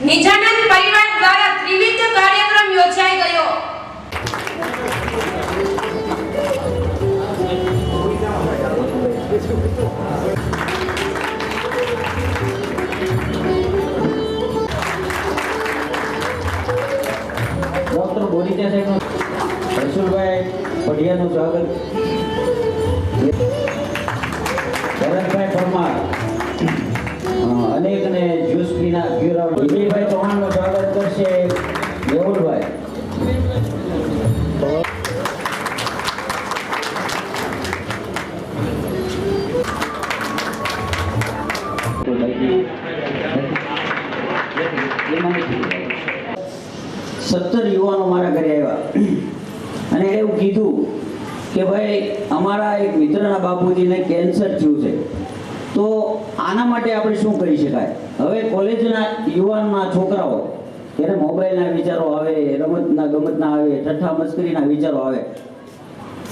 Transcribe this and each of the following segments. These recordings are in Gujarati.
નિજાનંદ પરિવાર દ્વારા ત્રિવિધ કાર્યક્રમ યોજાઈ ગયો. સત્તર યુવાનો મારા ઘરે આવ્યા. અને એવું કીધું કે ભાઈ, અમારા એક મિત્રના બાપુજીને કેન્સર થયું છે. તો આના માટે આપણે શું કરી શકાય? હવે કોલેજના યુવાનના છોકરાઓ ત્યારે મોબાઈલના વિચારો આવે, રમતના ગમતના આવે ઠઠ્ઠા મસ્કરીના વિચારો આવે.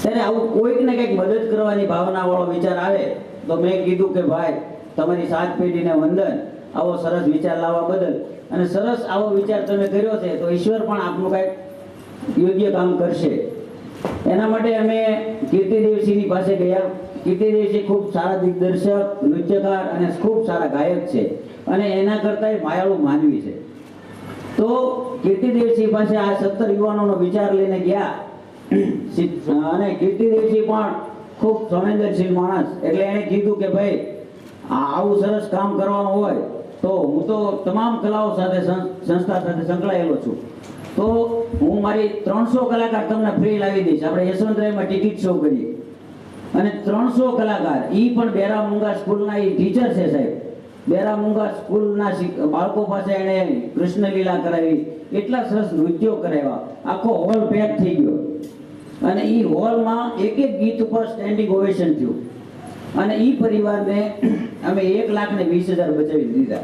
ત્યારે આવું કોઈક ને કંઈક મદદ કરવાની ભાવનાવાળો વિચાર આવે, તો મેં કીધું કે ભાઈ, તમારી સાત પેઢીને વંદન. આવો સરસ વિચાર લાવવા બદલ. અને સરસ આવો વિચાર તમે કર્યો છે, તો ઈશ્વર પણ આપનું કાંઈક યોગ્ય કામ કરશે. એના માટે અમે કીર્તિદેવસિંહની પાસે ગયા. કીર્તિદેવસિંહ ખૂબ સારા દિગ્દર્શક, નૃત્યકાર અને ખૂબ સારા ગાયક છે. અને એના કરતાં માયાળુ માનવી છે. તો કીર્તિદેવસિંહ પાસે આ સત્તર યુવાનોનો વિચાર લઈને ગયા. અને કીર્તિદેવસિંહ પણ ખૂબ સંવેદનશીલ માણસ. એટલે એણે કીધું કે ભાઈ આવું સરસ કામ કરવાનું હોય તો હું તો તમામ કલાઓ સાથે સંસ્થા સાથે સંકળાયેલો છું. તો હું મારી ત્રણસો કલાકાર તમને ફ્રી લાવી દઈશ. આપણે યશવંતરાયમાં ટિકિટ શો કરીએ. અને ત્રણસો કલાકાર એ પણ બેરા મુંગા સ્કૂલના એ ટીચર છે સાહેબ. બેરા મુંગા સ્કૂલના બાળકો પાસે એણે કૃષ્ણ લીલા કરાવી. એટલા સરસ નૃત્યો કરાવ્યા. આખો હોલ પેક થઈ ગયો. અને એ હોલમાં એક એક ગીત ઉપર સ્ટેન્ડિંગ ઓવેશન થયું. અને એ પરિવારને અમે એક લાખ ને વીસ હજાર બચાવી દીધા.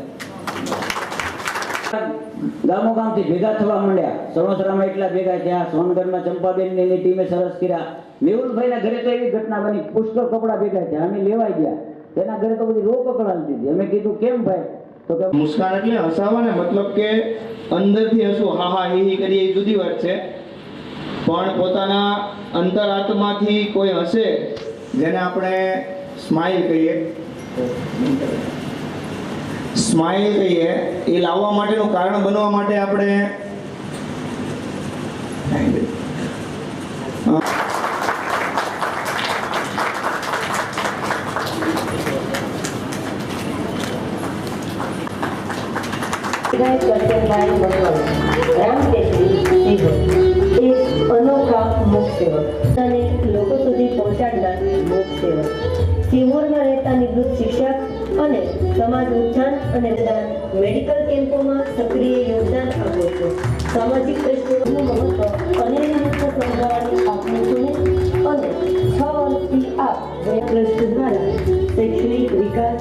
ગામો ગામથી ભેગા થવા માંડ્યા. સરોસરામાં એટલા ભેગા થયા, સોનગઢમાં ચંપાબેનની એની ટીમે સરસ કર્યા. મેહુલભાઈના ઘરે તો એવી ઘટના બની, પુષ્કળ કપડા ભેગા થયા, અમે લેવાઈ ગયા. તેના ઘરે તો બધી રો પકડાવી દીધી. અમે કીધું, કેમ ભાઈ? તો કે, મુસ્કાન એટલે હસાવા ને, મતલબ કે અંદરથી હસવું. હા હા, હી હી કરીએ, એ જુદી વાત છે. પણ પોતાના અંતરાત્માથી કોઈ હશે, જેને આપણે સ્માઇલ કહીએ. સ્માઇલ કહીએ, એ લાવવા માટેનું કારણ બનવા માટે આપણે એક અનોખા મૂક સેવક અને લોકો સુધી પહોંચાડનાર મૂક સેવક સિહોરમાં રહેતા નિવૃત્ત શિક્ષક અને સમાજ ઉત્થાન અને દાન મેડિકલ કેમ્પોમાં સક્રિય યોગદાન આપ્યો છે. સામાજિક દ્રષ્ટિકોણનું મહત્વ અનેક રીતે સમજાવવાની આપની છું અને છ વર્ષથી આપ ટ્રસ્ટ દ્વારા શૈક્ષણિક વિકાસ,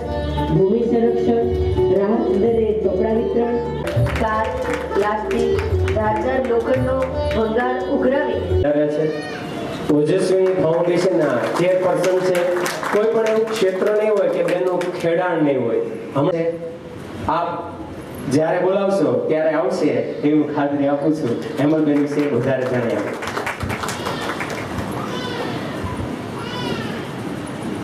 ભૂમિ સંરક્ષણ, રાહત દરે ચોપડા વિતરણ, કાર, પ્લાસ્ટિક, ધારદાર લોખંડનો ભંગાર ઉઘરાવી છે. ઓજસ્વી ફાઉન્ડેશનના ચેરપર્સન છે કોઈ પણ એવું ક્ષેત્ર નહીં હોય કે બેનું ખેડાણ નહીં હોય. અમે આપ જ્યારે બોલાવશો, ત્યારે આવશે એવું ખાતરી આપું છું. હેમલબેન વિશે વધારે જાણી આપો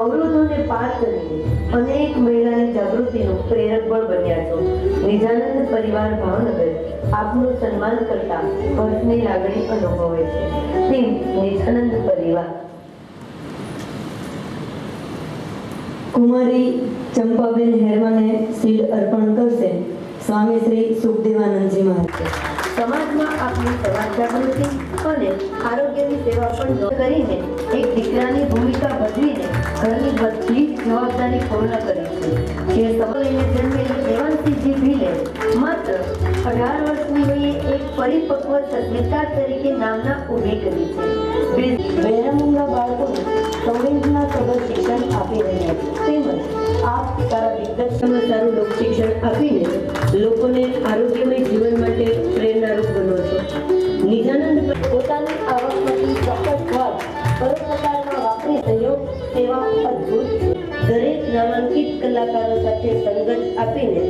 અવરોધોને પાર કરીને અનેક મહિલાની જાગૃતિનું પ્રેરક બળ બન્યા છો. નિજાનંદ પરિવાર ભાવનગર આપનું સન્માન કરતા હર્ષની લાગણી અનુભવે છે. ટીમ નિજાનંદ પરિવાર કુમારી ચંપાબેન હેરવાને સીડ અર્પણ કરશે. સ્વામી શ્રી સુખદેવાનંદજી મહારાજ. સમાજમાં આપની સમાજ જાગૃતિ અને આરોગ્યની સેવા પણ કરીને એક દીકરાની ભૂમિકા ભજવીને ઘરની બધી જવાબદારી પૂર્ણ કરી છે. જે સમયને જન્મેલી દેવાંશીજી ભીલે માત્ર અઢાર વર્ષની વયે એક પરિપક્વ સભ્યતા તરીકે નામના ઊભી કરી છે. બહેરામુંગા બાળકોને સંવેદના સભર શિક્ષણ આપી રહ્યા છે. તેમજ આપ સારા દિગ્દર્શનમાં સારું લોક શિક્ષણ આપીને લોકોને આરોગ્યમય જીવન માટે પ્રેરણારૂપ બનો છો. નિજાનંદ પોતાની આવકમાંથી ચોક્કસ ભાગ પરોપકારમાં વાપરી સહયોગ સેવા અદ્ભુત દરેક નામાંકિત કલાકારો સાથે સંગત આપીને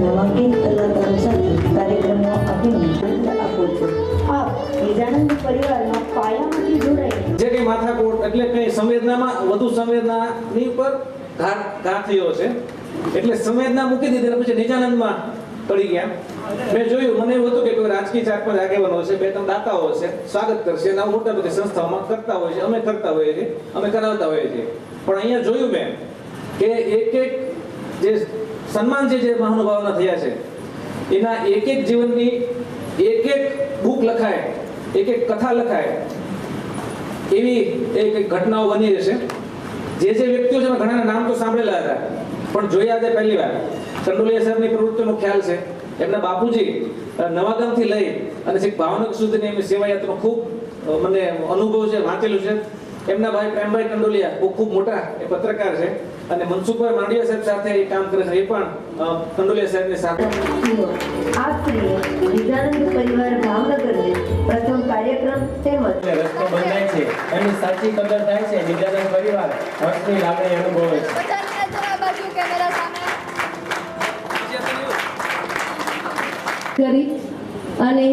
નામાંકિત કલાકારો સાથે કાર્યક્રમો આપીને આનંદ આપો છો આપ નિજાનંદ પરિવારમાં પાયામાંથી જોડાઈને જે કંઈ માથાકોટ એટલે કંઈ સંવેદનામાં, વધુ સંવેદનાની ઉપર ઘા ઘા છે. એટલે સંવેદના મૂકી દીધી પછી નિજાનંદમાં પડી ગયા. મેં જોયું, મને એવું હતું કે કોઈ રાજકીય ચાર પર આગેવાનો હશે, બે, ત્રણ દાતાઓ હશે, સ્વાગત કરશે, અને મોટા બધી સંસ્થાઓમાં કરતા હોય છે, અમે કરતા હોઈએ છીએ, અમે કરાવતા હોઈએ છીએ. પણ અહીંયા જોયું મેં કે એક એક જે સન્માન જે જે મહાનુભાવોના થયા છે, એના એક એક જીવનની એક એક બુક લખાય એક એક કથા લખાય, એવી એક એક ઘટનાઓ બની રહેશે. જે જે વ્યક્તિઓ છે ઘણાના નામ તો સાંભળેલા હતા, પણ જોયા તે પહેલી વાર. ચંડોલિયા સાહેબની પ્રવૃત્તિનો ખ્યાલ છે. એમના બાપુજી નવાગામથી લઈ અને છેક ભાવનગર સુધીની એમની સેવાયાત્રાનો ખૂબ મને અનુભવ છે, વાંચેલું છે. એમના ભાઈ પ્રેમભાઈ કંડોલિયા બહુ ખૂબ મોટા એ પત્રકાર છે. અને મનસુખભાઈ માંડવિયા સાહેબ સાથે એ કામ કરે છે. એ પણ કંડોલિયા સાહેબની સાથે. આપ શ્રીએ નિજાનંદ પરિવાર ભાવનગરને પ્રથમ કાર્યક્રમ તેમજ રસ્તો બંધાય છે. એની સાચી કદર થાય છે. નિજાનંદ પરિવાર હર્ષની લાગણી અનુભવે છે. બધાને જરા બાજુ કેમેરા સામે. કરી અને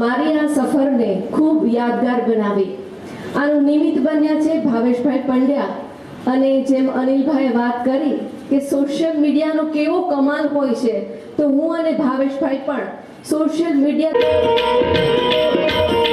મારી આ સફરને ખૂબ યાદગાર બનાવી. આનું નિમિત્ત બન્યા છે ભાવેશભાઈ પંડ્યા. અને જેમ અનિલભાઈ વાત કરી કે સોશિયલ મીડિયાનો કેવો કમાલ હોય છે, તો હું અને ભાવેશભાઈ પણ સોશિયલ મીડિયા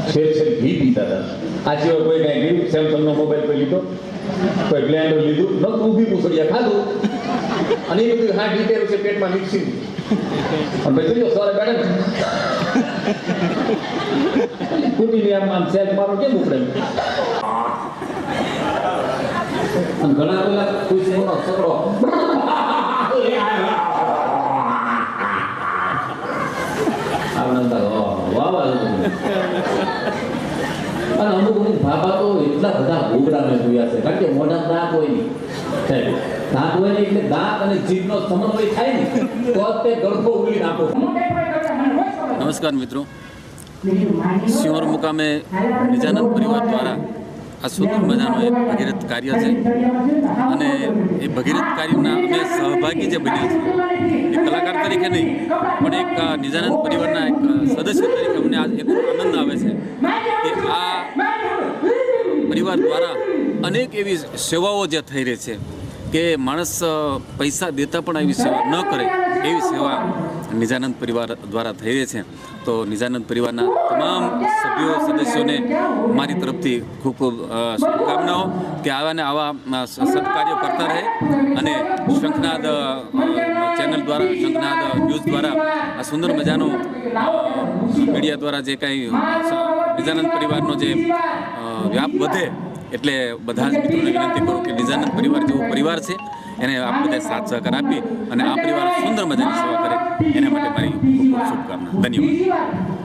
હતા શેર શેર ઘી પીતા હતા. આ સિવાય કોઈ કાંઈ લીધું સેમસંગ નો મોબાઈલ કોઈ લીધો? કોઈ બ્લેન્ડર લીધું? ન ઊભી પૂછડિયા ખાધું. અને એ બધું હા ડીટેલ છે, પેટમાં મિક્સિંગ અને પછી જો સવારે બેઠા કુટીની આમ આમ સેલ મારો કેમ ઉપડે? ઘણા પેલા ખુશીનો છોકરો અને અમુક અમુક તો એટલા બધા ઘોઘરા મેં જોયા છે કારણ કે મોઢા દાંત હોય નહીં દાંત હોય નહીં એટલે દાંત અને જીભનો સમન્વય થાય ને, તો તે ગળફો ઉગલી નાખો. નમસ્કાર મિત્રો. સિંહોર મુકામે નિજાનંદ પરિવાર દ્વારા આ સુંદર મજાનું એક ભગીરથ કાર્ય છે. અને એ ભગીરથ કાર્યના અમે સહભાગી જે બન્યા છીએ. કલાકાર તરીકે નહીં, પણ એક નિજાનંદ પરિવારના એક સદસ્ય તરીકે અમને આજ એક આનંદ આવે છે કે આ પરિવાર દ્વારા અનેક એવી સેવાઓ જે થઈ રહી છે કે માણસ પૈસા દેતા પણ એવી સેવા ન કરે એવી સેવા નિજાનંદ પરિવાર દ્વારા થઈ રહી છે. તો નિજાનંદ પરિવારના તમામ સભ્યો, સદસ્યોને મારી તરફથી ખૂબ ખૂબ શુભકામનાઓ કે આવા ને આવા સત્કાર્યો કરતા રહે અને શંખનાદ ચેનલ દ્વારા શંખનાદ ન્યૂઝ દ્વારા, આ સુંદર મજાનું મીડિયા દ્વારા જે કાંઈ નિજાનંદ પરિવારનો જે વ્યાપ વધે એટલે બધા જ મિત્રોને વિનંતી કરું કે નિજાનંદ પરિવાર જેવો પરિવાર છે, એને આપણે બધા સાથ સહકાર આપી અને આ પરિવાર સુંદર મજાની સેવા કરે. એના માટે મારી ખૂબ ખૂબ શુભકામના. ધન્યવાદ.